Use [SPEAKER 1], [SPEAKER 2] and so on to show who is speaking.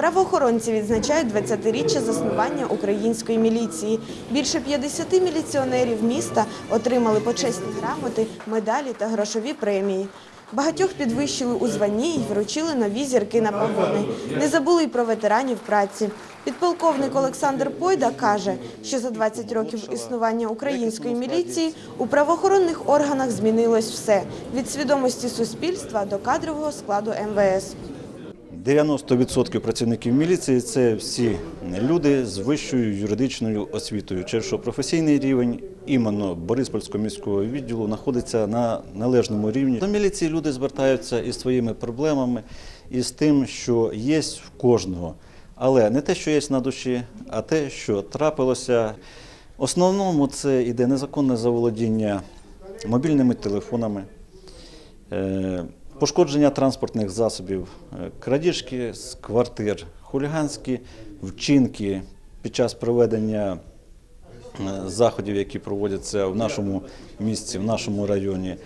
[SPEAKER 1] Правоохоронці відзначають 20-річчя заснування української міліції. Більше 50 міліціонерів міста отримали почесні грамоти, медалі та грошові премії. Багатьох підвищили у званні і вручили нові зірки на погони. Не забули й про ветеранів праці. Підполковник Олександр Пойда каже, що за 20 років існування української міліції у правоохоронних органах змінилось все – від свідомості суспільства до кадрового складу МВС.
[SPEAKER 2] 90% працівників міліції це всі люди з вищою юридичною освітою, через що професійний рівень іменно Бориспольського міського відділу знаходиться на належному рівні. До міліції люди звертаються із своїми проблемами, і з тим, що є в кожного. Але не те, що є на душі, а те, що трапилося. Основному це йде незаконне заволодіння мобільними телефонами. Пошкодження транспортних засобів, е, крадіжки з квартир, хуліганські вчинки під час проведення е, заходів, які проводяться в нашому місці, в нашому районі.